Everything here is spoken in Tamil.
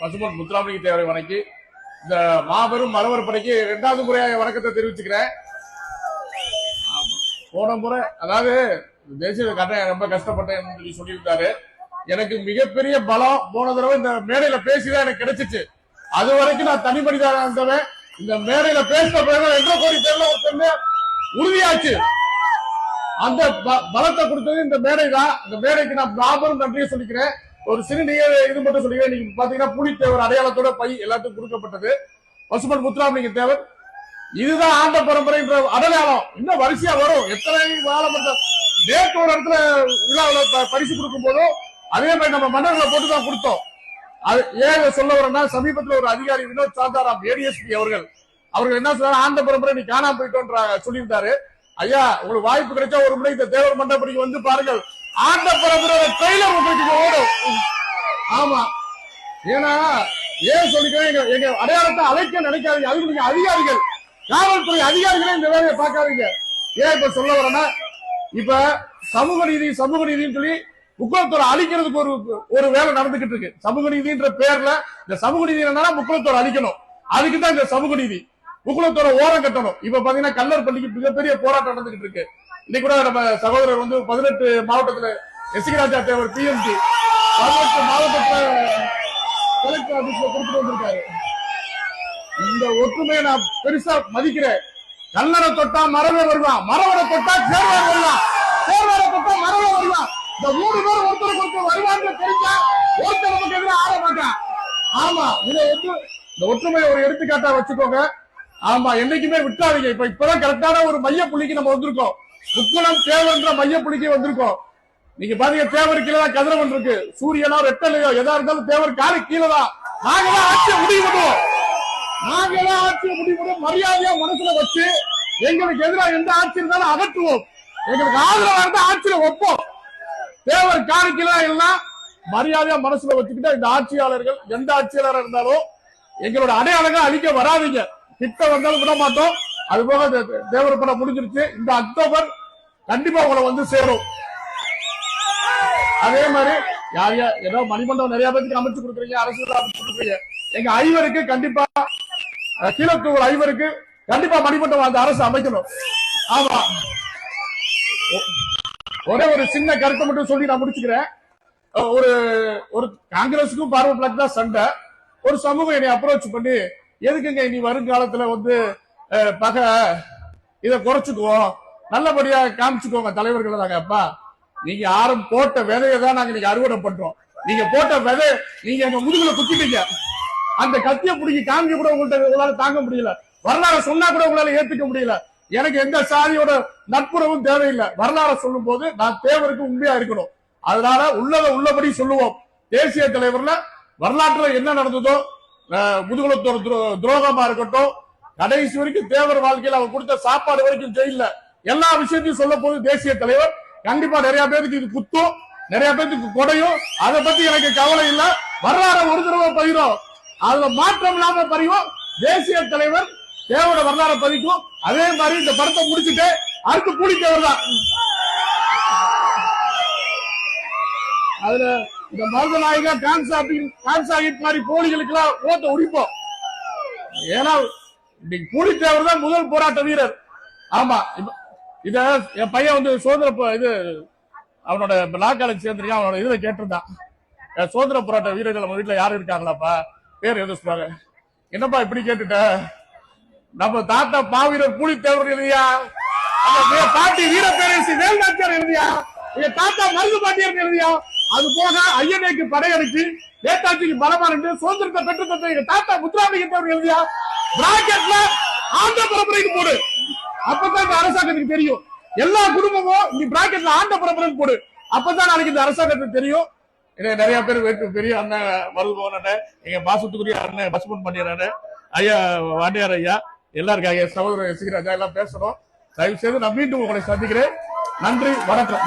பசுமன் முத்துராமலிங்க தேவரை வணக்கி இந்த மாபெரும் மரவர் படைக்கு இரண்டாவது முறையாக வணக்கத்தை தெரிவிச்சுக்கிறேன். போன முறை அதாவது தேசிய கட்ட ரொம்ப கஷ்டப்பட்டேன் சொல்லி சொல்லியிருந்தாரு. எனக்கு மிகப்பெரிய பலம் போன தடவை இந்த மேடையில பேசிதான் எனக்கு கிடைச்சிச்சு. அது வரைக்கும் நான் தனி மனிதனாக இருந்தவன். இந்த மேடையில பேசின பிறகு ரெண்டரை கோடி பேர்ல ஒருத்தர் உறுதியாச்சு. அந்த ப- பலத்தை கொடுத்தது இந்த மேடை தான் இந்த மேடைக்கு நான் மாபெரும் நன்றியை சொல்லிக்கிறேன். ஒரு சிறு இது மட்டும் சொல்லுங்க நீங்க பாத்தீங்கன்னா புலித்தேவர் அடையாளத்தோட பை எல்லாத்துக்கும் கொடுக்கப்பட்டது. பசுமன் முத்துராமலிங்க தேவர். இதுதான் ஆண்ட பரம்பரைன்ற அடையாளம். இன்னும் வரிசையா வரும். எத்தனை வாழப்பட்ட நேற்று ஒரு இடத்துல விழாவில் பரிசு கொடுக்கும் போதும் அதே மாதிரி நம்ம மன்னர்களை போட்டு தான் கொடுத்தோம். அது ஏன் சொல்ல வரேன்னா சமீபத்தில் ஒரு அதிகாரி வினோத் சாந்தாராம் ஏடிஎஸ்பி அவர்கள் அவர்கள் என்ன சொல்றாரு ஆண்ட பரம்பரை நீ காணாம போயிட்டோன்ற சொல்லியிருந்தாரு. ஐயா உங்களுக்கு வாய்ப்பு கிடைச்சா ஒரு முறை இந்த தேவர் மண்டபடிக்கு வந்து பாருங்கள். ஆண்ட பரம்பரை ட்ரெய்லர் உங்களுக்கு இங்க ஓடும் ஆமா. ஏன்னா ஏன் சொல்லிக்கிறேன் எங்க அடையாளத்தை அழைக்க நினைக்காதீங்க. அதுக்கு நீங்க அதிகாரிகள். காவல்துறை அதிகாரிகளே இந்த வேலையை பார்க்காதீங்க. ஏன் இப்ப சொல்ல வரேன்னா இப்ப சமூக நீதி சமூக நீதின்னு சொல்லி முக்குளத்தோரை அழிக்கிறதுக்கு ஒரு ஒரு வேலை நடந்துகிட்டு இருக்கு. சமூக நீதின்ற பேர்ல இந்த சமூக நீதி என்னன்னா முக்குளத்தோரை அழிக்கணும். அதுக்கு தான் இந்த சமூக நீதி. முக்குளத்தோரை ஓரம் கட்டணும். இப்ப பாத்தீங்கன்னா கல்லர் பள்ளிக்கு மிகப்பெரிய போராட்டம் நடந்துகிட்டு இருக்கு. இன்னைக்கு கூட நம்ம சகோதரர் வந்து பதினெட்டு மாவட்டத்துல எஸ்கிராஜா தேவர் பிஎம்டி பதினெட்டு மாவட்டத்துல கலெக்டர் ஆபீஸ்ல கொடுத்துட்டு வந்திருக்காரு. இந்த ஒற்றுமையை நான் பெருசா மதிக்கிறேன். கல்லறை தொட்டா மரவே வருவான். மரவரை தொட்டா சேர்வரை வருவான். சேர்வரை தொட்டா மரவே வருவான். இந்த மூணு பேர் ஒருத்தருக்கு ஒருத்தர் வருவான்னு தெரிஞ்சா ஒருத்தர் நமக்கு எதிராக ஆட மாட்டான். ஆமா இதை வந்து இந்த ஒற்றுமையை ஒரு எடுத்துக்காட்டா வச்சுக்கோங்க. ஆமா என்னைக்குமே விட்டாதீங்க. இப்ப இப்பதான் கரெக்டான ஒரு மைய புள்ளிக்கு நம்ம வந்திருக்கோம். முக்குளம் தேவன்ற மைய வந்திருக்கோம். நீங்க பாத்தீங்க தேவர் கீழே தான் கதிரவன் இருக்கு. சூரியனோ ரெட்டலையோ எதா இருந்தாலும் தேவர் காலு கீழே தான். நாங்க ஆட்சியை முடிவு பண்ணுவோம் நாங்க ஆட்சியை முடிவு பண்ணுவோம் மரியாதையா மனசுல வச்சு எங்களுக்கு எதிராக எந்த ஆட்சி இருந்தாலும் அகற்றுவோம். எங்களுக்கு ஆதரவா இருந்தா ஆட்சியில வைப்போம். தேவர் காலு கீழே இல்லைன்னா மரியாதையா மனசுல வச்சுக்கிட்டா இந்த ஆட்சியாளர்கள் எந்த ஆட்சியாளராக இருந்தாலும் எங்களோட அடையாளங்கள் அழிக்க வராதீங்க. கிட்ட வந்தாலும் விட மாட்டோம் அது போக தே- தேவர் படம் முடிஞ்சிருச்சு. இந்த அக்டோபர் கண்டிப்பா உங்களை வந்து சேரும். அதே மாதிரி யார் யார் ஏதோ மணிமண்டபம் நிறைய பேருக்கு அமைச்சு கொடுக்குறீங்க அரசு அமைச்சு கொடுக்குறீங்க. எங்க ஐவருக்கு கண்டிப்பா அஹ், கீழத்தூர் ஐவருக்கு கண்டிப்பா மணிமண்டபம் அந்த அரசு அமைக்கணும். ஆமா. ஒரே ஒரு சின்ன கருத்தை மட்டும் சொல்லி நான் முடிச்சுக்கிறேன். ஒரு ஒரு காங்கிரஸுக்கும் பார்வை பிளாக் தான் சண்டை. ஒரு சமூகம் என்னை அப்ரோச் பண்ணி எதுக்குங்க இனி வருங்காலத்துல வந்து பகை. இதை குறைச்சுக்குவோம் நல்லபடியா காமிச்சுக்கோங்க தலைவர்கள் தாங்க அப்பா. நீங்க யாரும் போட்ட விதையை தான் நாங்க நீங்க அறுவடை பண்றோம். நீங்க போட்ட விதை நீங்க எங்க முதுகுல குத்திட்டீங்க. அந்த கத்திய பிடிக்கி காமிக்க கூட உங்கள்ட்ட உங்களால தாங்க முடியல. வரலாறு சொன்னா கூட உங்களால ஏத்துக்க முடியல. எனக்கு எந்த சாதியோட நட்புறவும் தேவையில்லை. வரலாறு சொல்லும் போது நான் தேவருக்கு உண்மையா இருக்கணும். அதனால உள்ளத உள்ளபடி சொல்லுவோம். தேசிய தலைவர்ல வரலாற்றுல என்ன நடந்ததோ அஹ், துரோ- துரோகமா இருக்கட்டும் கடைசி வரைக்கும் தேவர் வாழ்க்கையில் அவர் கொடுத்த சாப்பாடு வரைக்கும் ஜெயில எல்லா விஷயத்தையும் சொல்ல போது தேசிய தலைவர். கண்டிப்பா நிறைய பேருக்கு இது குத்தும் நிறைய பேருக்கு கொடையும். அதை பத்தி எனக்கு கவலை இல்ல. வரலாறு ஒரு தடவை பதிரும் அதுல மாற்றம் இல்லாம பறிவோம் தேசிய தலைவர் தேவோட வரலாறு பதிக்கும். அதே மாதிரி இந்த படத்தை முடிச்சுட்டு அடுத்து கூலித்தேவர் தான். அதுல இந்த மருதநாயகா கான்சாபின் கான்சாஹிப் மாதிரி கோழிகளுக்கு எல்லாம் ஓட்ட உடிப்போம் ஏன்னா இன்னைக்கு கூலித்தேவர் தான் முதல் போராட்ட வீரர். ஆமா இத என் பையன் வந்து சுதந்திர இது அவனோட லா காலேஜ் சேர்ந்திருக்கான் அவனோட இதுல கேட்டிருந்தான். சுதந்திர போராட்ட வீரர்கள் நம்ம வீட்டுல யாரும் இருக்காங்களாப்பா? பேர் எது சொல்றாங்க என்னப்பா இப்படி கேட்டுட்ட? நம்ம தாத்தா பாவீரர் கூலித்தேவர் எழுதியா? நம்ம வே- பாட்டி வீரப்பேரரசி வேல்நாச்சியார் எழுதியா? எங்க தாத்தா மருது பாட்டியார் எழுதியா? அது போக ஐயனைக்கு படையெடுத்து நேதாஜிக்கு பலமா இருந்து சுதந்திரத்தை பெற்று தந்த எங்க தாத்தா முத்துராமலிங்க தேவர் எழுதியா? பிராக்கெட்ல ஆண்ட பரம்பரைன்னு போடு. அப்பதான் இந்த அரசாங்கத்துக்கு தெரியும். எல்லா குடும்பமும் இந்த பிராக்கெட்ல ஆண்ட பரம்பரைன்னு போடு. அப்பதான் நாளைக்கு இந்த அரசாங்கத்துக்கு தெரியும். நிறைய பேர் பெரிய அண்ணன் மருதுபவன் அண்ணன் எங்க பாசத்துக்குரிய அண்ணன் பசுமன் பண்ணிடுறாரு ஐயா வாண்டியார் ஐயா எல்லாம் இருக்காங்க. சகோதரர் சிகராஜா எல்லாம் பேசுறோம் தயவு செய்து நான் மீண்டும் உங்களை சந்திக்கிறேன். நன்றி வணக்கம்.